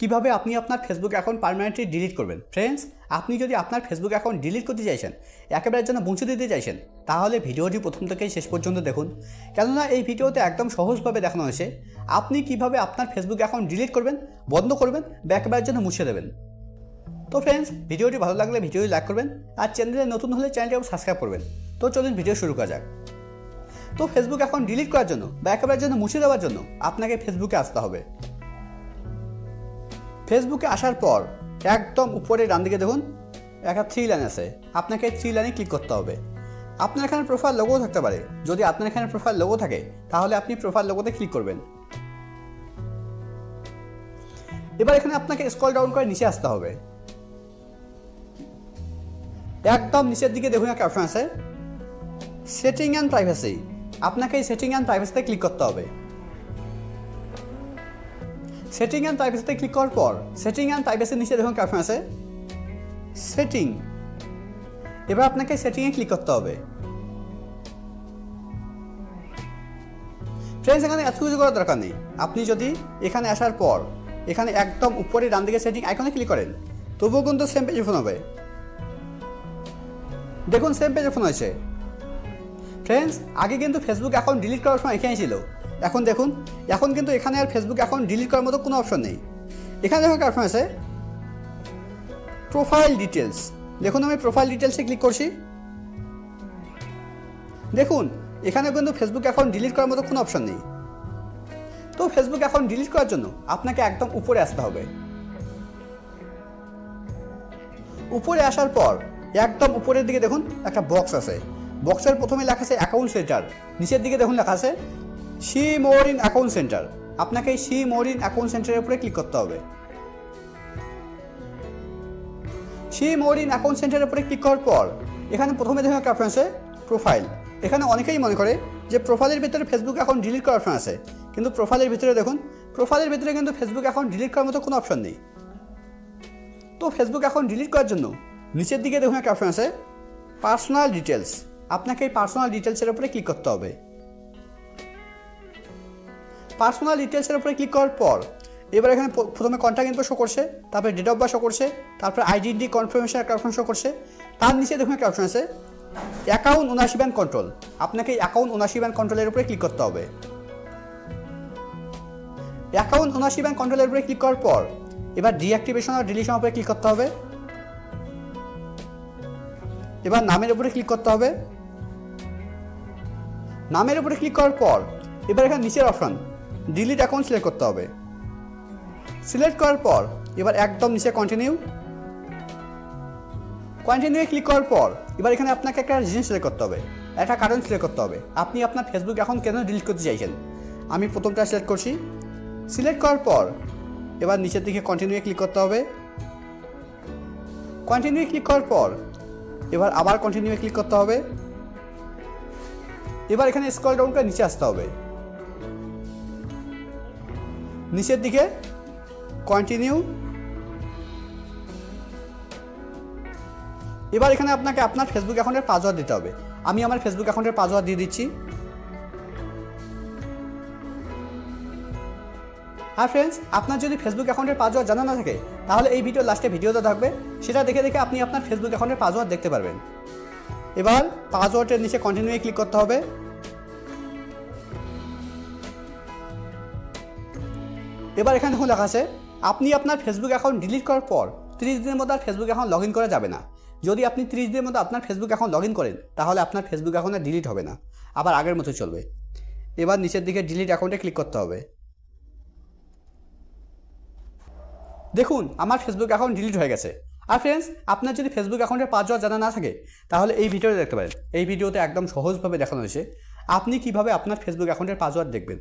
কীভাবে আপনি আপনার ফেসবুক অ্যাকাউন্ট পারমানেন্টলি ডিলিট করবেন? ফ্রেন্ডস আপনি যদি আপনার ফেসবুক অ্যাকাউন্ট ডিলিট করতে চাইছেন, একেবারে জন্য মুছে দিতে চাইছেন, তাহলে ভিডিওটি প্রথম থেকেই শেষ পর্যন্ত দেখুন। কেননা এই ভিডিওতে একদম সহজভাবে দেখানো হয়েছে, আপনি কীভাবে আপনার ফেসবুক অ্যাকাউন্ট ডিলিট করবেন, বন্ধ করবেন বা একেবারে জন্য মুছে দেবেন। তো ফ্রেন্ডস ভিডিওটি ভালো লাগলে ভিডিওটি লাইক করবেন, আর চ্যানেলে নতুন হলে চ্যানেলটি সাবস্ক্রাইব করবেন। তো চলুন ভিডিও শুরু করা যাক। তো ফেসবুক অ্যাকাউন্ট ডিলিট করার জন্য বা একেবারে জন্য মুছে দেওয়ার জন্য আপনাকে ফেসবুকে আসতে হবে। ফেসবুকে আসার পর একদম উপরে ডান দিকে দেখুন, একটা থ্রি লাইন আছে। আপনাকে থ্রি লাইনে ক্লিক করতে হবে। আপনার এখানে প্রোফাইল লোগো থাকতে পারে। যদি আপনার এখানে প্রোফাইল লোগো থাকে, তাহলে আপনি প্রোফাইল লোগোতে ক্লিক করবেন। এবার এখানে আপনাকে স্ক্রল ডাউন করে নিচে আসতে হবে। একদম নিচের দিকে দেখুন একটা অপশন আছে। সেটিং অ্যান্ড প্রাইভেসি আপনাকে এই সেটিং অ্যান্ড প্রাইভেসিতে ক্লিক করতে হবে। সেটিং অ্যান্ড প্রাইভেসিতে ক্লিক করার পর সেটিং অ্যান্ড প্রাইভেসির নিচে দেখুন অপশন আছে সেটিং এবার আপনাকে সেটিংয়ে ক্লিক করতে হবে। ফ্রেন্ডস এখানে এত কিছু করার দরকার নেই। আপনি যদি এখানে আসার পর, এখানে একদম উপরে ডান দিকে সেটিং আইকনে ক্লিক করেন, তবুও কিন্তু সেম পেজে ফোন হবে। দেখুন সেম পেজে ফোন হয়েছে। ফ্রেন্ডস আগে কিন্তু ফেসবুক অ্যাকাউন্ট ডিলিট করার সময় এখানে ছিল। এখন দেখুন, এখন কিন্তু এখানে আর ফেসবুক এখন ডিলিট করার মতো কোনো অপশন নেই। এখানে একটা অপশন আছে? প্রোফাইল ডিটেলস দেখুন আমি প্রোফাইল ডিটেলসে ক্লিক করছি। দেখুন, এখানে কিন্তু ফেসবুক অ্যাকাউন্ট ডিলিট করার মতো কোনো অপশন নেই। তো ফেসবুক অ্যাকাউন্ট ডিলিট করার জন্য আপনাকে একদম উপরে আসতে হবে। উপরে আসার পর একদম উপরের দিকে দেখুন একটা বক্স আছে। বক্সের প্রথমে লেখা আছে অ্যাকাউন্ট সেন্টার নিচের দিকে দেখুন লেখা আছে see more in account centre. আপনাকে এই সি মোর অ্যাকাউন্ট সেন্টারের উপরে ক্লিক করতে হবে। সি মোর ইন অ্যাকাউন্ট সেন্টারের উপরে ক্লিক করার পর, এখানে প্রথমে দেখুন একটা অপশন আছে প্রোফাইল এখানে অনেকেই মনে করে যে প্রোফাইলের ভিতরে ফেসবুক অ্যাকাউন্ট ডিলিট করার অপশন আছে। কিন্তু প্রোফাইলের ভিতরে দেখুন প্রোফাইলের ভিতরে কিন্তু ফেসবুক অ্যাকাউন্ট ডিলিট করার মতো কোনো অপশন নেই। তো ফেসবুক অ্যাকাউন্ট ডিলিট করার জন্য নিচের দিকে দেখুন একটা অপশন আছে পার্সোনাল ডিটেলস আপনাকে এই পার্সোনাল ডিটেলসের উপরে ক্লিক করতে হবে। পার্সোনাল ডিটেলসের উপরে ক্লিক করার পর, এবার এখানে প্রথমে কন্ট্যাক্ট ইনফো শো করছে, তারপরে ডেট অফ বার্থ শো করছে, তারপরে আইডেন্টি কনফার্মেশন একটা অপশন শো করছে, তার নিচে দেখুন একটা অপশন আছে অ্যাকাউন্ট ওনারশিপ অ্যান্ড কন্ট্রোল আপনাকে অ্যাকাউন্ট ওনারশিপ অ্যান্ড কন্ট্রোলের উপরে ক্লিক করতে হবে। অ্যাকাউন্ট ওনারশিপ অ্যান্ড কন্ট্রোলের উপরে ক্লিক করার পর, এবার ডিঅ্যাক্টিভেশন আর ডিলিশন উপরে ক্লিক করতে হবে। এবার নামের উপরে ক্লিক করতে হবে। নামের উপরে ক্লিক করার পর, এবার এখানে নিচের অপশন ডিলিট অ্যাকাউন্ট সিলেক্ট করতে হবে। সিলেক্ট করার পর এবার একদম নিচে কন্টিনিউ কন্টিনিউ ক্লিক করার পর এবার এখানে আপনাকে একটা জিনিস সিলেক্ট করতে হবে, একটা কারণ সিলেক্ট করতে হবে। আপনি আপনার ফেসবুক এখন কেন ডিলিট করতে চাইছেন? আমি প্রথমটা সিলেক্ট করছি। সিলেক্ট করার পর এবার নিচের দিকে কন্টিনিউ ক্লিক করতে হবে। কন্টিনিউ ক্লিক করার পর এবার আবার কন্টিনিউ ক্লিক করতে হবে। এবার এখানে স্ক্রল ডাউন করে নিচে আসতে হবে। নিচের দিকে কন্টিনিউ এবার এখানে আপনাকে আপনার ফেসবুক অ্যাকাউন্টের পাসওয়ার্ড দিতে হবে। আমি আমার ফেসবুক অ্যাকাউন্টের পাসওয়ার্ড দিয়ে দিচ্ছি। আর ফ্রেন্ডস আপনার যদি ফেসবুক অ্যাকাউন্টের পাসওয়ার্ড জানা না থাকে, তাহলে এই ভিডিও লাস্টে ভিডিওতে থাকবে। সেটা দেখে দেখে আপনি আপনার ফেসবুক অ্যাকাউন্টের পাসওয়ার্ড দেখতে পারবেন। এবার পাসওয়ার্ডের নিচে কন্টিনিউ ক্লিক করতে হবে। এবার এখানে দেখুন লেখা আছে, আপনি আপনার ফেসবুক অ্যাকাউন্ট ডিলিট করার পর তিরিশ দিনের মধ্যে আর ফেসবুক অ্যাকাউন্ট লগ ইন করা যাবে না। যদি আপনি তিরিশ দিনের মধ্যে আপনার ফেসবুক অ্যাকাউন্ট লগ ইন করেন, তাহলে আপনার ফেসবুক অ্যাকাউন্ট ডিলিট হবে না। আবার আগের মতো চলবে। এবার নিচের দিকে ডিলিট অ্যাকাউন্টে ক্লিক করতে হবে। দেখুন, আমার ফেসবুক অ্যাকাউন্ট ডিলিট হয়ে গেছে। আর ফ্রেন্ডস আপনার যদি ফেসবুক অ্যাকাউন্টের পাসওয়ার্ড জানা না থাকে, তাহলে এই ভিডিওতে দেখতে পারেন। এই ভিডিওতে একদম সহজভাবে দেখানো হয়েছে। আপনি কীভাবে আপনার ফেসবুক অ্যাকাউন্টের পাসওয়ার্ড দেখবেন?